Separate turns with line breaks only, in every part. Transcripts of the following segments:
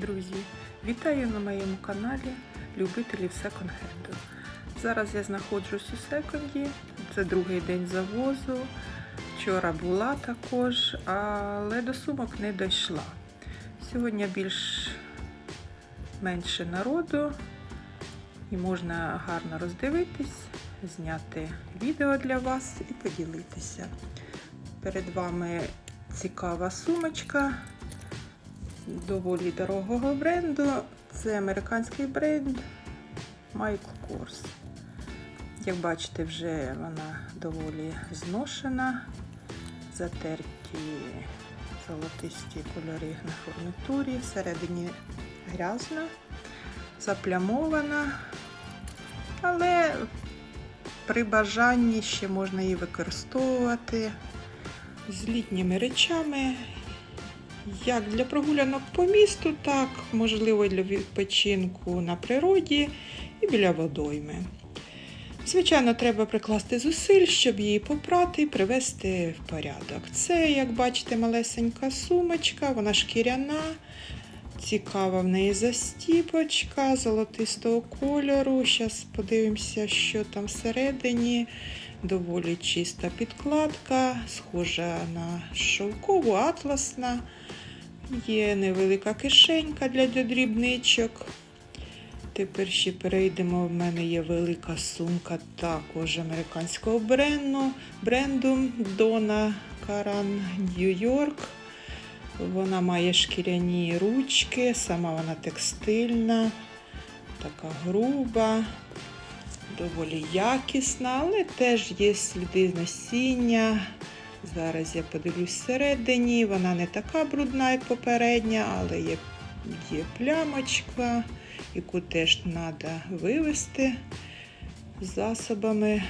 Друзі, вітаю на моєму каналі любителів секонд-хенду. Зараз я знаходжусь у секонді, це другий день завозу. Вчора була також, але до сумок не дійшла. Сьогодні більш менше народу і можна гарно роздивитись, зняти відео для вас і поділитися. Перед вами цікава сумочка доволі дорогого бренду. Це американський бренд Michael Kors. Як бачите, вже вона доволі зношена, затерті золотисті кольори на фурнітурі, всередині грязна, заплямована, але при бажанні ще можна її використовувати з літніми речами як для прогулянок по місту, так можливо для відпочинку на природі і біля водойми. Звичайно, треба прикласти зусиль, щоб її попрати і привести в порядок. Це, як бачите, малесенька сумочка, вона шкіряна, цікава в неї застіпочка золотистого кольору. Зараз подивимося, що там всередині. Доволі чиста підкладка, схожа на шовкову, атласна. Є невелика кишенька для дрібничок. Тепер ще перейдемо. В мене є велика сумка також американського бренду, бренду Donna Karan New York. Вона має шкіряні ручки, сама вона текстильна, така груба, доволі якісна, але теж є сліди носіння. Зараз я подивлюсь всередині. Вона не така брудна, як попередня, але є, є плямочка, яку теж треба вивести засобами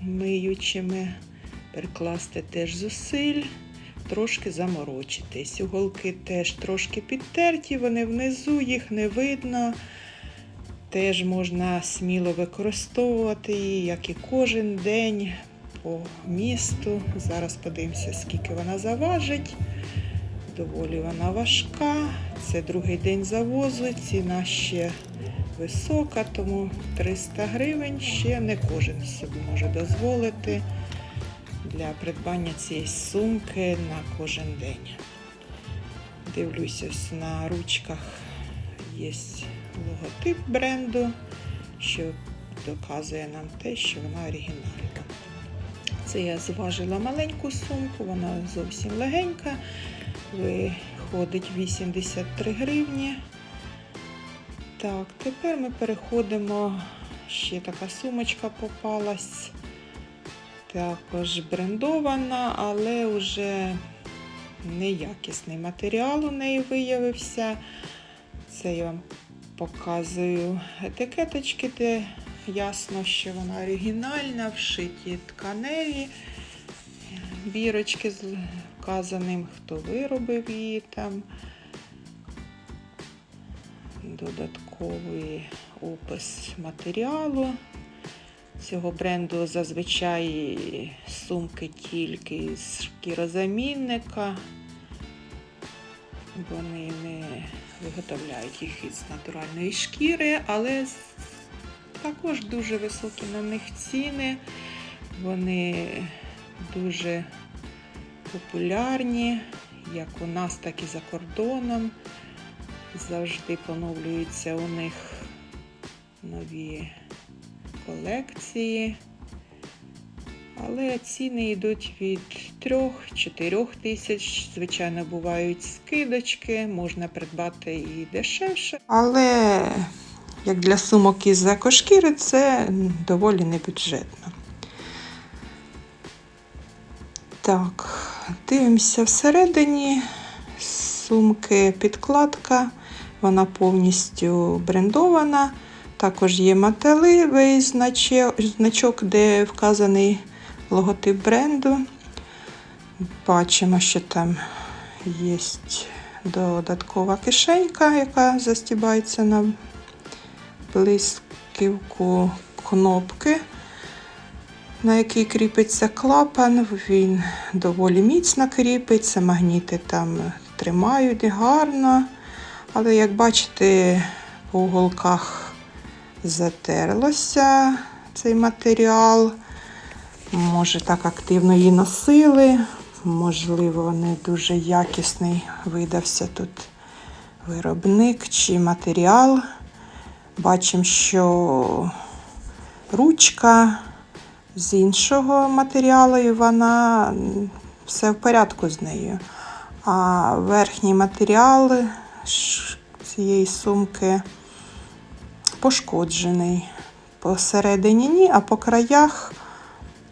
миючими, перекласти теж зусиль, трошки заморочитись. Уголки теж трошки підтерті, вони внизу, їх не видно. Теж можна сміло використовувати її, як і кожен день по місту. Зараз подивимося, скільки вона заважить. Доволі вона важка. Це другий день завозу, ціна ще висока, тому 300 гривень ще не кожен собі може дозволити для придбання цієї сумки на кожен день. Дивлюся, на ручках є логотип бренду, що доказує нам те, що вона оригінальна. Це я зважила маленьку сумку, вона зовсім легенька, виходить 83 гривні. Так, тепер ми переходимо, ще така сумочка попалась, також брендована, але вже неякісний матеріал у неї виявився. Це я вам показую етикеточки, де ясно, що вона оригінальна, вшиті тканеві, бірочки з вказаним, хто виробив її там. Додатковий опис матеріалу. Цього бренду зазвичай сумки тільки з шкірозамінника. Вони не виготовляють їх із натуральної шкіри, але також дуже високі на них ціни. Вони дуже популярні, як у нас, так і за кордоном. Завжди поновлюються у них нові колекції. Але ціни йдуть від 3-4 тисяч. Звичайно, бувають скидочки, можна придбати і дешевше. Але як для сумок із екошкіри, це доволі небюджетно. Так, дивимося всередині сумки підкладка, вона повністю брендована. Також є металевий значок, де вказаний логотип бренду. Бачимо, що там є додаткова кишенька, яка застібається на блисківку кнопки, на якій кріпиться клапан. Він доволі міцно кріпиться, магніти там тримають гарно. Але як бачите, по уголках затерлося цей матеріал. Може, так активно її носили. Можливо, не дуже якісний видався тут виробник чи матеріал. Бачимо, що ручка з іншого матеріалу, і вона все в порядку з нею. А верхній матеріал цієї сумки пошкоджений. Посередині ні, а по краях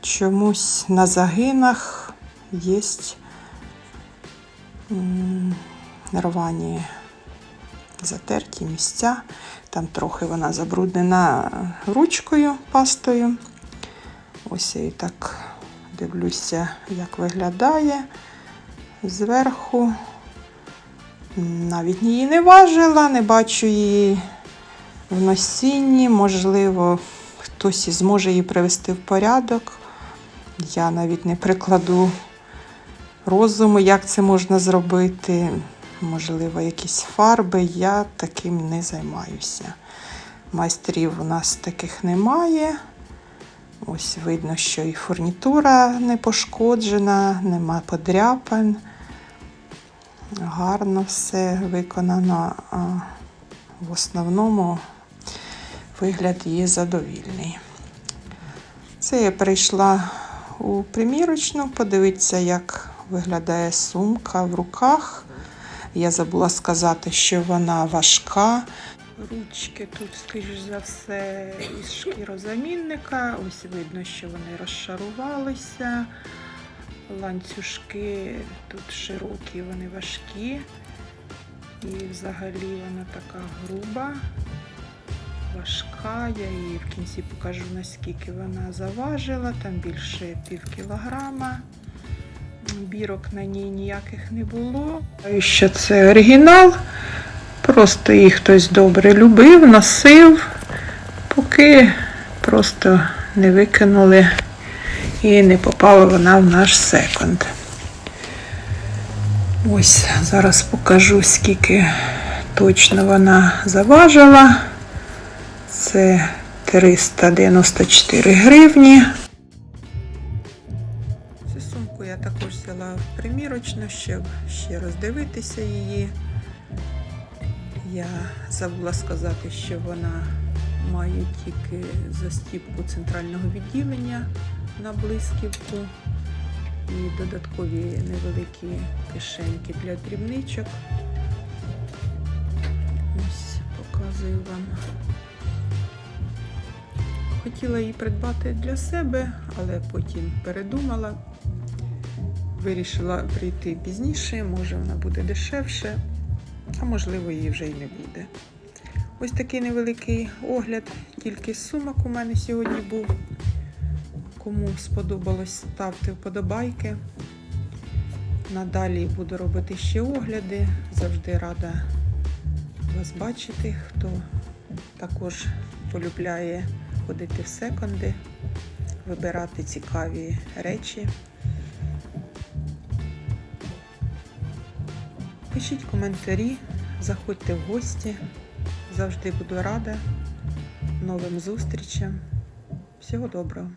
чомусь на загинах є рвані затерті місця. Там трохи вона забруднена ручкою, пастою. Ось я і так дивлюся, як виглядає зверху. Навіть її не важила, не бачу її в носінні. Можливо, хтось і зможе її привести в порядок. Я навіть не прикладу розуму, як це можна зробити. Можливо, якісь фарби. Я таким не займаюся. Майстрів у нас таких немає. Ось видно, що і фурнітура не пошкоджена, нема подряпин. Гарно все виконано. А в основному вигляд є задовільний. Це я прийшла у примірочну, подивитися, як виглядає сумка в руках. Я забула сказати, що вона важка. Ручки тут, скоріш за все, із шкірозамінника. Ось видно, що вони розшарувалися. Ланцюжки тут широкі, вони важкі. І взагалі вона така груба, важка. Я її в кінці покажу, наскільки вона заважила. Там більше пів кілограма. Бірок на ній ніяких не було. Що це оригінал. Просто її хтось добре любив, носив, поки просто не викинули і не попала вона в наш секонд. Ось зараз покажу, скільки точно вона заважила. Це 394 гривні. Взяла примірочну, щоб ще роздивитися її. Я забула сказати, що вона має тільки застіпку центрального відділення на блисківку і додаткові невеликі кишеньки для дрібничок. Ось показую вам. Хотіла її придбати для себе, але потім передумала. Вирішила прийти пізніше, може вона буде дешевше, а можливо її вже й не буде. Ось такий невеликий огляд, тільки сумок у мене сьогодні був. Кому сподобалось, ставте вподобайки. Надалі буду робити ще огляди. Завжди рада вас бачити, хто також полюбляє ходити в секонди, вибирати цікаві речі. Пишіть коментарі, заходьте в гості. Завжди буду рада новим зустрічам. Всього доброго!